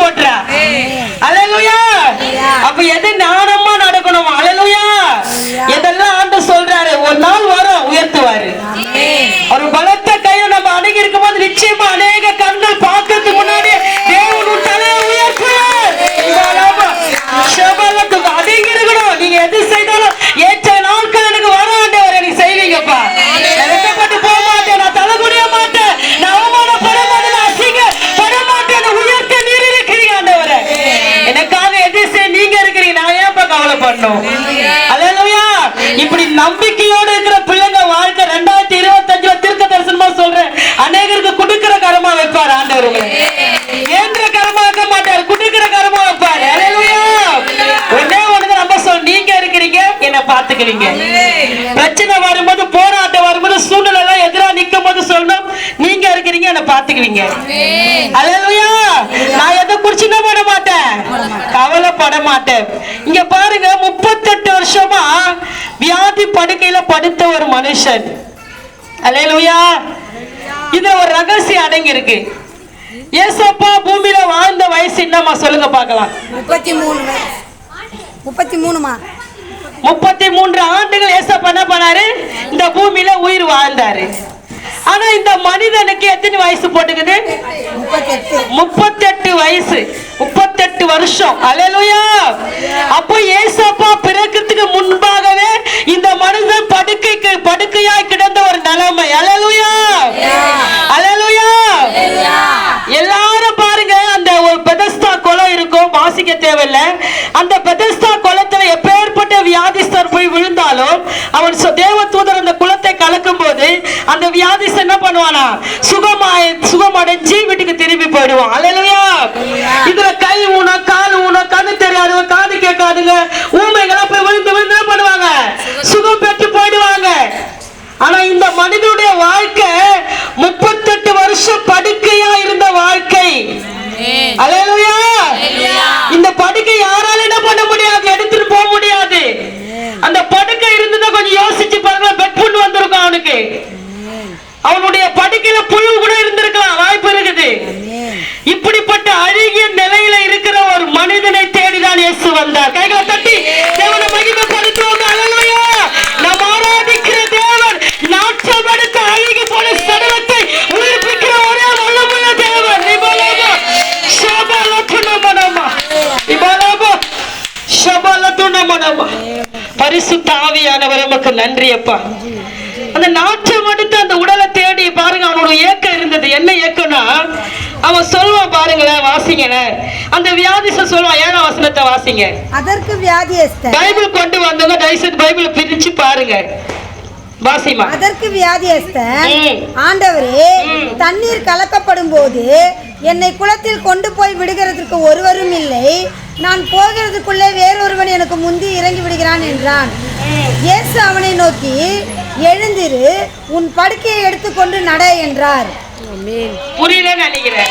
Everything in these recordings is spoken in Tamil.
போட்டுறா. அலலுயா அப்ப எது ஞானமா அல்லேலூயா இப்படி நம்பிக்கையோடு இருக்கிற பிள்ளைங்க வாழ்க்கை ரெண்டாயிரத்தி இருபத்தஞ்சுல தீர்க்க தரிசனமா சொல்றேன். அநேகருக்கு குடுக்கிற கரமா வைப்பார் ஆண்டவர் உங்களை. ஏந்திர கரமா வைக்க மாட்டார் குடுக்கிற கரமா வைப்பார். ஒன்னே ஒண்ணு நம்ம சொல் நீங்க இருக்கிறீங்க என்ன பாத்துக்கிறீங்க பிரச்சனை வரும்போது போராட்டம் வரும்போது சூழ்நிலை எல்லாம் எதிரா நிக்கும் போது சொல்லணும். நீங்க இருக்கிறீங்க என்ன பாத்துக்குவீங்க அல்லேலூயா நான் எதை குறிச்சு பண்ண மாட்டேன். கவலைப்பட மாட்டேன். இங்க பாருங்க முப்பத்தெட்டு வருஷமா வியாதி படுக்கையில படுத்த ஒரு மனுஷன். அல்லேலூயா இது ஒரு ரகசியம் அடங்கி இருக்கு ஏசப்பா பூமியில வாழ்ந்த வயசு என்னம்மா சொல்லுங்க பார்க்கலாம். முப்பத்தி மூணு முப்பத்தி மூணுமா முப்பத்தி மூன்று ஆண்டுகள் ஏசப்பா என்ன பண்ணாரு? இந்த பூமியில உயிர் வாழ்ந்தாரு. ஆனா இந்த மனிதனுக்கு எத்தனை வயசு போட்டுக்குது? முப்பத்தெட்டு. முப்பத்தெட்டு வயசு. முப்பத்தெட்டு வருஷம் அலலுயா அப்போ ஏசப்பா பிறக்கிறதுக்கு முன்பாகவே இந்த மனிதன் படுக்கைக்கு படுக்கையாய் கிடந்த ஒரு நிலைமை. அலலுயா அலலுயா எல்லாரும் பாருங்க அந்த ஒரு பெதஸ்தா குளம் இருக்கும். வாசிக்க தேவையில்லை. அந்த பெதஸ்தா குளத்துல எப்பேற்பட்ட வியாதி போய் விழுந்தாலும் அவன் சொ- தேவதூதர் அந்த குளத்தை கலக்கும் போது அந்த வியாதிஸ்தர் என்ன பண்ணுவானா சுகமாய் சுகமடைஞ்சு வீட்டுக்கு திரும்பி போயிடுவான். அல்லேலூயா. இதுல கை ஊனம் கால் ஊனம் கண்ணு தெரியாதவங்க காது கேட்காதுங்க. ஊமைகளா போய் விழுந்து விழுந்து பண்ணுவாங்க? சுகம் பெற்று போயிடுவாங்க. ஆனா இந்த மனிதனுடைய வாழ்க்கை முப்பத்தெட்டு வருஷம் படுக்கையா இருந்த வந்தார். கைகளை தட்டி தேவனை மகிமைப்படுத்துவோம் அல்லேலூயா நாம் ஆராதிக்கிற தேவன் நாட்டம் எடுத்த அழுகி போன சடலத்தை உயிர்ப்பிக்கிற ஒரே வல்லமுள்ள தேவன். இபலோபோ ஷபலத்துனமனமா இபலோபோ ஷபலத்துனமனமா பரிசுத்த ஆவியானவர் நமக்கு நன்றி அப்பா அந்த நாற்றம் எடுத்து அந்த உடலை தேடி அந்த வியாதிச சொல்லுவான் ஏழாம் வசனத்தை வாசிங்க. அதற்கு வியாதியஸ்தர் பைபிள் கொண்டு வந்தவங்க தயவுசெய்து பைபிளை பிரிச்சு பாருங்க. வாசிமா. அதற்கு வியாதியஸ்தர் ம். ஆண்டவரே. தண்ணீர் கலக்கப்படும் போது என்னை குளத்தில் கொண்டு போய் விடுகிறதற்கு ஒருவரும் இல்லை. நான் போகிறதுக்குள்ளே வேறொருவன் எனக்கு முந்தி இறங்கி விடுகிறான் என்றான். இயேசு அவனை நோக்கி எழுந்திரு உன் படுக்கையை எடுத்துக்கொண்டு நட என்றார். புரியலன்னு நினைக்கிறேன்.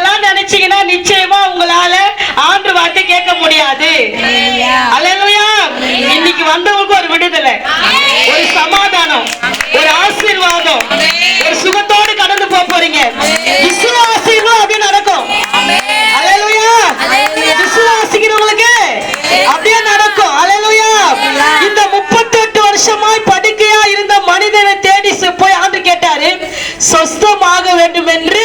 இதெல்லாம் நினைச்சீங்கன்னா நிச்சயமா உங்களால ஆண்டு வார்த்தை கேட்க முடியாது. அல்லேலூயா இன்னைக்கு வந்தவங்களுக்கு ஒரு விடுதலை ஒரு சமாதானம் ஒரு ஆசீர்வாதம் ஒரு சுகத்தோடு கடந்து போக போறீங்க. விசுவாசிகளும் அப்படியே நடக்கும். அல்லேலூயா விசுவாசிக்கிறவங்களுக்கு அப்படியே நடக்கும். அல்லேலூயா இந்த முப்பத்தெட்டு வருஷமாய் படுக்கையா இருந்த மனிதனை தேடி போய் ஆண்டு கேட்டாரு. சொஸ்தமாக வேண்டும் என்று